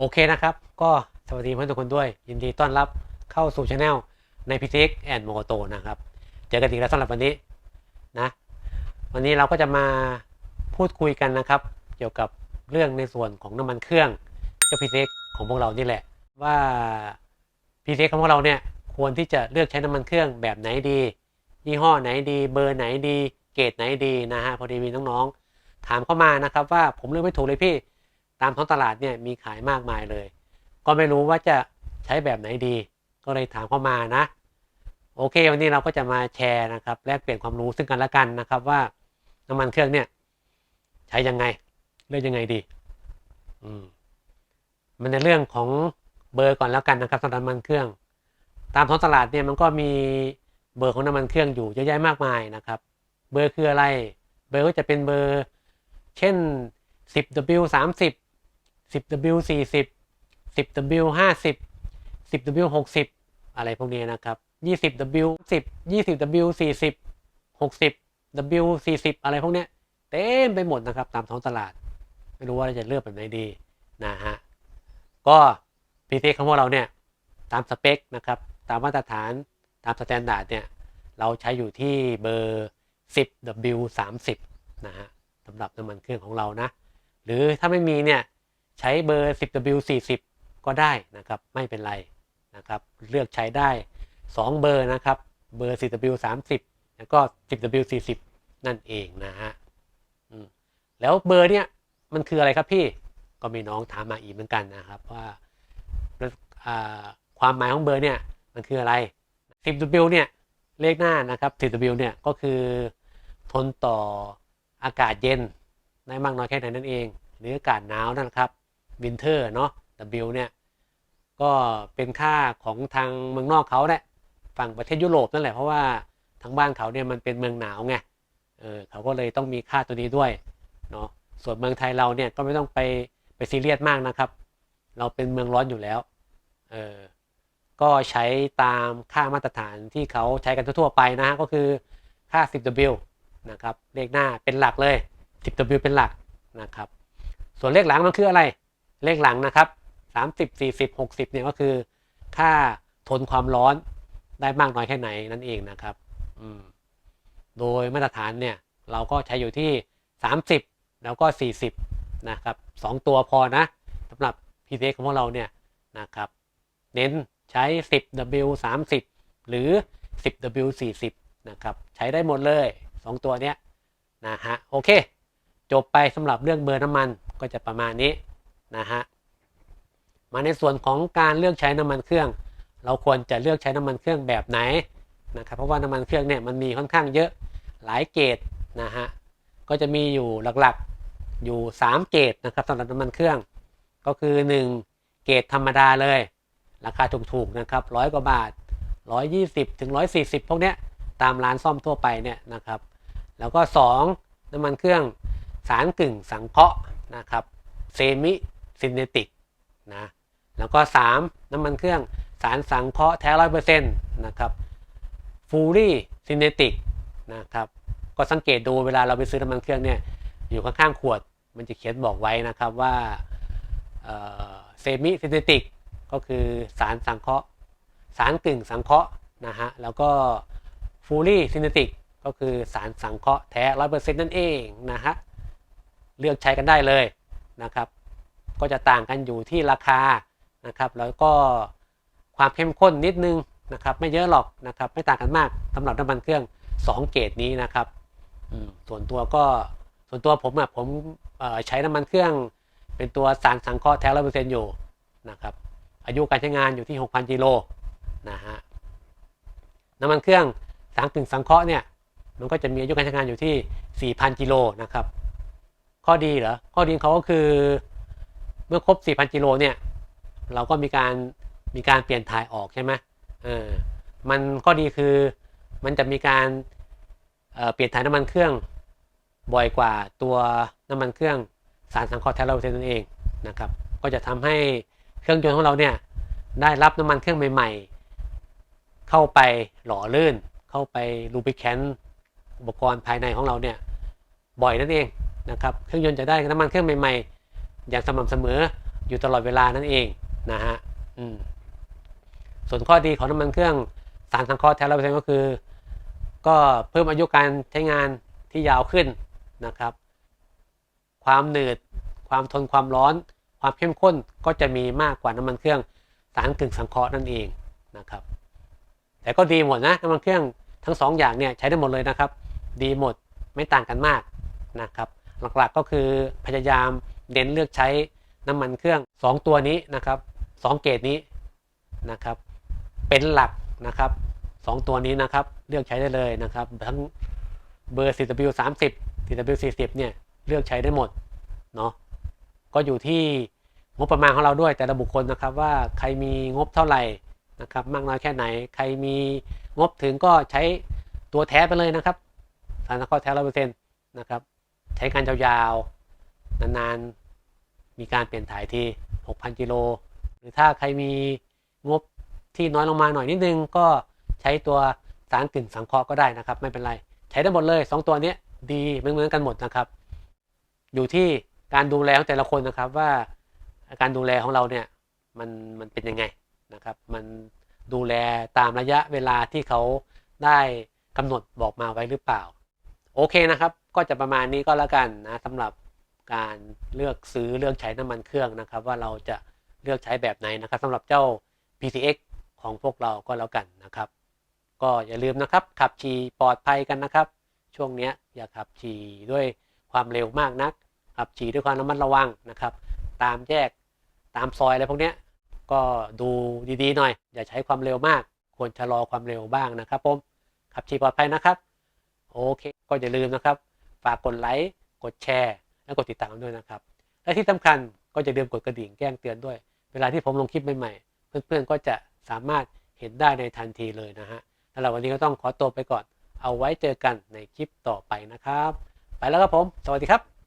โอเคนะครับ ก็สวัสดีเพื่อนทุกคนด้วย ยินดีต้อนรับเข้าสู่ช anel ในพิซิกแอนด์โมโตนะครับ เจอกันอีกแล้วสำหรับวันนี้นะ วันนี้เราก็จะมาพูดคุยกันนะครับ เกี่ยวกับเรื่องในส่วนของน้ำมันเครื่องเจ้าพิซิกของพวกเรานี่แหละ ว่าพิซิกของพวกเราเนี่ยควรที่จะเลือกใช้น้ำมันเครื่องแบบไหนดี ยี่ห้อไหนดี เบอร์ไหนดี เกรดไหนดีนะฮะพอดีมีน้องๆถามเข้ามานะครับว่าผมเลือกไม่ถูกเลยพี่ ตามท้องตลาดเนี่ยมีขายมากมายเลย ก็ไม่รู้ว่าจะใช้แบบไหนดี ก็เลยถามเข้ามานะ โอเค วันนี้เราก็จะมาแชร์นะครับแลกเปลี่ยนความรู้ซึ่งกันและกันนะครับว่าน้ำมันเครื่องเนี่ยใช้ยังไงเลือกยังไงดีอืมมันในเรื่องของเบอร์ก่อนแล้วกันนะครับสำหรับน้ำมันเครื่อง ตามท้องตลาดเนี่ยมันก็มีเบอร์ของน้ำมันเครื่องอยู่เยอะแยะมากมายนะครับ เบอร์คืออะไร เบอร์ก็จะเป็นเบอร์ เช่น 10W 30 10W 40 10W 50 10W 60 อะไรพวกนี้นะครับ 20W 10 20W 40 60W 40 อะไรพวกนี้เต็มไปหมดนะครับตามท้องตลาด ไม่รู้ว่าจะเลือกแบบไหนดีนะฮะ ก็พีซีของพวกเราเนี่ย ตามสเปคนะครับ ตามมาตรฐานตามสแตนดาร์ดเนี่ย เราใช้อยู่ที่เบอร์ 10W 30 นะฮะสำหรับน้ำมันเครื่องของเรานะ หรือถ้าไม่มีเนี่ย ใช้เบอร์ 10W 40 ก็ได้นะครับไม่เป็นไรนะครับเลือกใช้ได้ 2 เบอร์นะครับเบอร์ 10W 30 แล้วก็ 10W 40 นั่นเองนะฮะแล้วเบอร์เนี่ยมันคืออะไรครับพี่ก็มีน้องถามมาอีกเหมือนกันนะครับว่าอ่าความหมายของเบอร์เนี่ยมันคืออะไร 10W เนี่ยเลขหน้านะครับ 10W เนี่ยก็คือทนต่ออากาศเย็นได้มากน้อยแค่ไหนนั่นเอง หรืออากาศหนาวนั่นแหละครับ วินเทอร์เนาะ W เนี่ยก็เป็นค่าของทางเมืองนอกเขาแหละฝั่งประเทศยุโรปนั่นแหละเพราะว่าทางบ้านเขาเนี่ยมันเป็นเมืองหนาวไงเออเขาก็เลยต้องมีค่าตัวนี้ด้วยเนาะส่วนเมืองไทยเราเนี่ยก็ไม่ต้องไปไปซีเรียสมากนะครับ เราเป็นเมืองร้อนอยู่แล้วเออก็ใช้ตามค่ามาตรฐานที่เขาใช้กันทั่วๆไปนะฮะก็คือค่า 10W นะครับเลขหน้าเป็นหลักเลย 10W เป็นหลักนะครับ ส่วนเลขหลังมันคืออะไร เลขหลังนะครับ30 40 60เนี่ยก็คือ ค่าทนความร้อนได้มากน้อยแค่ไหนนั่นเองนะครับโดยมาตรฐานเนี่ยเราก็ใช้อยู่ที่ 30 แล้วก็ 40 นะครับสองตัวพอนะสำหรับ PTX ของพวกเราเนี่ยนะครับ เน้นใช้ 10W 30 หรือ 10W 40 นะครับ ใช้ได้หมดเลย 2 ตัวเนี้ยนะฮะโอเค จบไปสำหรับเรื่องเบอร์น้ำมันก็จะประมาณนี้ นะฮะมาในส่วนของการเลือกใช้น้ำมันเครื่อง เราควรจะเลือกใช้น้ำมันเครื่องแบบไหนนะครับเพราะว่าน้ำมันเครื่องเนี่ยมันมีค่อนข้างเยอะหลายเกรดนะฮะก็จะมีอยู่หลักๆอยู่ 3 เกรดนะครับสำหรับน้ำมันเครื่อง ก็คือ 1 เกรดธรรมดาเลย ราคาถูกๆนะครับร้อยกว่าบาท 120ถึง140 พวกเนี้ยตามร้านซ่อมทั่วไปเนี่ยนะครับแล้วก็ 2 น้ำมันเครื่องสารกึ่งสังเคราะห์นะครับเซมิ ซินเนติกนะแล้วก็ 3 น้ำมันเครื่องสารสังเคราะห์แท้ร้อยเปอร์เซ็นต์นะครับฟูรี่ซินเนติกนะครับก็สังเกตดูเวลาเราไปซื้อน้ำมันเครื่องเนี่ยอยู่ข้างๆขวดมันจะเขียนบอกไว้นะครับว่าเซมิซินเนติกก็คือสารสังเคราะห์สารกึ่งสังเคราะห์นะฮะแล้วก็ฟูรี่ซินเนติกก็คือสารสังเคราะห์แท้ร้อยเปอร์เซ็นต์นั่นเองนะฮะเลือกใช้กันได้เลยนะครับ ก็จะต่างกันอยู่ที่ราคานะครับแล้วก็ความเข้มข้นนิดนึงนะครับไม่เยอะหรอกนะครับไม่ต่างกันมากสำหรับน้ำมันเครื่อง 2 เกรดนี้นะครับส่วนตัวก็ส่วนตัวผมอะผมใช้น้ำมันเครื่อง เป็นตัวสารสังเคราะห์แท้ร้อยเปอร์เซ็นต์อยู่นะครับอายุการใช้งานอยู่ที่ 6,000กิโลนะฮะน้ำมันเครื่องสารกึ่งสังเคราะห์เนี่ยมันก็จะมีอายุการใช้งานอยู่ที่ 4,000กิโลนะครับข้อดีเหรอข้อดีเขาก็คือ เมื่อครบ 4,000กิโลเนี่ยเราก็มีการมีการเปลี่ยนถ่ายออกใช่ไหมเออมันข้อดีคือมันจะมีการเเปลี่ยนถ่ายน้ำมันเครื่องบ่อยกว่าตัวน้ำมันเครื่องสารสังเคราะห์แทนเราเซนนั่นเองนะครับก็จะทำให้เครื่องยนต์ของเราเนี่ยได้รับน้ำมันเครื่องใหม่ ๆ เข้าไปหล่อลื่น เข้าไปลูบิแคนอุปกรณ์ภายในของเราเนี่ยบ่อยนั่นเองนะครับเครื่องยนต์จะได้น้ำมันเครื่องใหม่ ๆ อย่างสม่ำเสมออยู่ตลอดเวลานั่นเองนะฮะส่วนข้อดีของน้ำมันเครื่องสารสังเคราะห์แท้ร้อยเปอร์เซ็นต์ก็คือ ก็เพิ่มอายุการใช้งานที่ยาวขึ้นนะครับ ความหนืด ความทนความร้อน ความเข้มข้นก็จะมีมากกว่าน้ำมันเครื่องสารกึ่งสังเคราะห์นั่นเองนะครับ แต่ก็ดีหมดนะน้ำมันเครื่องทั้งสองอย่างเนี่ยใช้ได้หมดเลยนะครับ ดีหมดไม่ต่างกันมากนะครับ หลักๆก็คือพยายาม เน้นเลือกใช้น้ำมันเครื่อง 2 ตัวนี้นะครับ2เกรดนี้นะครับ เป็นหลักนะครับ2ตัวนี้นะครับ เลือกใช้ได้เลยนะครับ ทั้งเบอร์ 4W 30 4W 40 เนี่ยเลือกใช้ได้หมดเนาะก็อยู่ที่งบประมาณของเราด้วยแต่ละบุคคลนะครับว่าใครมีงบเท่าไหร่นะครับ มากน้อยแค่ไหน ใครมีงบถึงก็ใช้ตัวแท้ไปเลยนะครับสารสกัดแท้ร้อยเปอร์เซ็นต์นะครับ ใช้การยาวๆ นานๆ มีการเปลี่ยนถ่ายที 6,000 กิโล หรือถ้าใครมีงบที่น้อยลงมาหน่อยนิดนึง ก็ใช้ตัวสารกลิ่นสังเคราะห์ก็ได้นะครับ ไม่เป็นไร ใช้ได้หมดเลย 2 ตัวนี้ดีเหมือนๆกันหมดนะครับ อยู่ที่การดูแลของแต่ละคนนะครับว่าการดูแลของเราเนี่ยมันมันเป็นยังไงนะครับ มันดูแลตามระยะเวลาที่เขาได้กำหนดบอกมาไว้หรือเปล่า โอเคนะครับ ก็จะประมาณนี้ก็แล้วกันนะสำหรับ การเลือกซื้อเลือกใช้น้ำมันเครื่องนะครับ ว่าเราจะเลือกใช้แบบไหนนะครับสำหรับเจ้า PCX ของพวกเราก็แล้วกันนะครับ ก็อย่าลืมนะครับ ขับขี่ปลอดภัยกันนะครับ ช่วงนี้อย่าขับขี่ด้วยความเร็วมากนัก ขับขี่ด้วยความระมัดระวังนะครับ ตามแยกตามซอยอะไรพวกนี้ก็ดูดีๆหน่อย อย่าใช้ความเร็วมาก ควรชะลอความเร็วบ้างนะครับผมขับขี่ปลอดภัยนะครับ โอเค ก็อย่าลืมนะครับ ฝากกดไลค์กดแชร์ และกดติดตามด้วยนะครับ และที่สำคัญก็จะเดิมกดกระดิ่งแจ้งเตือนด้วย เวลาที่ผมลงคลิปใหม่ๆ เพื่อนๆก็จะสามารถเห็นได้ในทันทีเลยนะฮะสำหรับวันนี้ก็ต้องขอตัวไปก่อน เอาไว้เจอกันในคลิปต่อไปนะครับ ไปแล้วครับผม สวัสดีครับ